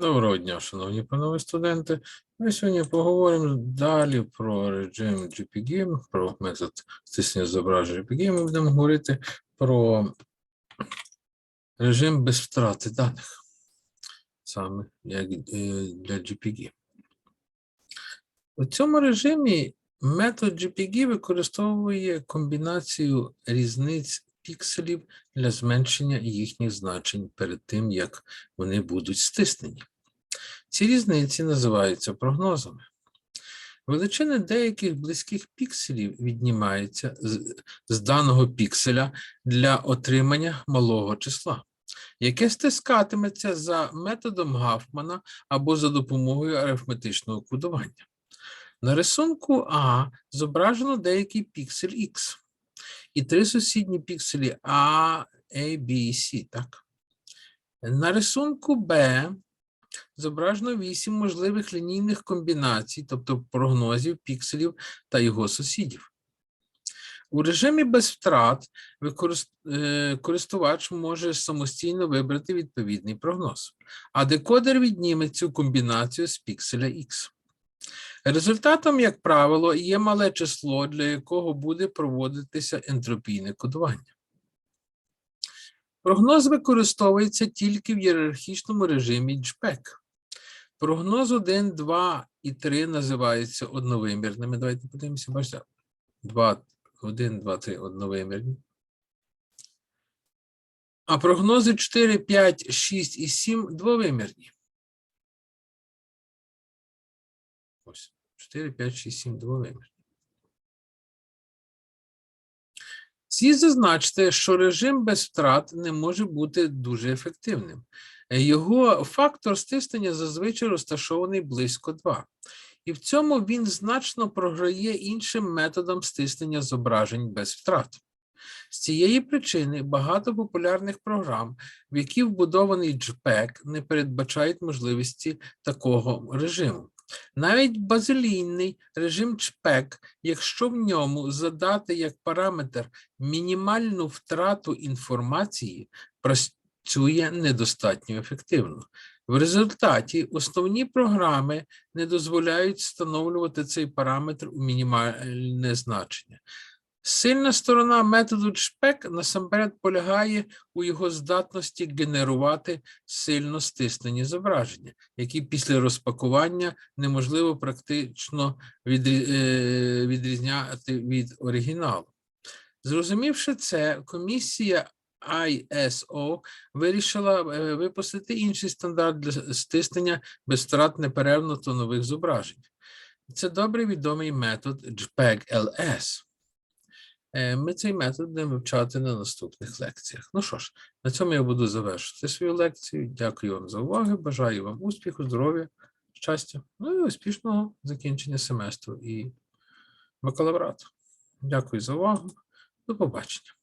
Доброго дня, шановні панове студенти. Ми сьогодні поговоримо далі про режим GPG, про метод стиснення зображення GPG. Ми будемо говорити про режим без втрати даних, саме як е, для GPG. У цьому режимі метод GPG використовує комбінацію різниць пікселів для зменшення їхніх значень перед тим, як вони будуть стиснені. Ці різниці називаються прогнозами. Величини деяких близьких пікселів віднімаються з, з даного пікселя для отримання малого числа, яке стискатиметься за методом Гафмана або за допомогою арифметичного кодування. На рисунку А зображено деякий піксель X і три сусідні пікселі А, A, B і C. Так? На рисунку Б зображено вісім можливих лінійних комбінацій, тобто прогнозів пікселів та його сусідів. У режимі без втрат е, користувач може самостійно вибрати відповідний прогноз, а декодер відніме цю комбінацію з пікселя X. Результатом, як правило, є мале число, для якого буде проводитися ентропійне кодування. Прогноз використовується тільки в ієрархічному режимі JPEG. Прогноз 1, 2 і 3 називаються одновимірними. Давайте подивимося, бачите, 2, 1, 2, 3 одновимірні. А прогнози 4, 5, 6 і 7 двовимірні. Ось 4, 5, 6, 7 двовимірні. Всі зазначте, що режим без втрат не може бути дуже ефективним. Його фактор стиснення зазвичай розташований близько 2. І в цьому він значно програє іншим методам стиснення зображень без втрат. З цієї причини багато популярних програм, в які вбудований JPEG, не передбачають можливості такого режиму. Навіть базилійний режим ЧПЕК, якщо в ньому задати як параметр мінімальну втрату інформації, працює недостатньо ефективно. В результаті основні програми не дозволяють встановлювати цей параметр у мінімальне значення. Сильна сторона методу JPEG насамперед полягає у його здатності генерувати сильно стиснені зображення, які після розпакування неможливо практично е, відрізняти від оригіналу. Зрозумівши це, комісія ISO вирішила е, випустити інший стандарт для стиснення без втрат неперервно нових зображень. Це добре відомий метод JPEG-LS. Е, Ми цей метод будемо вивчати на наступних лекціях. Ну що ж, на цьому я буду завершити свою лекцію. Дякую вам за увагу. Бажаю вам успіху, здоров'я, щастя, ну і успішного закінчення семестру і бакалаврату. Дякую за увагу. До побачення.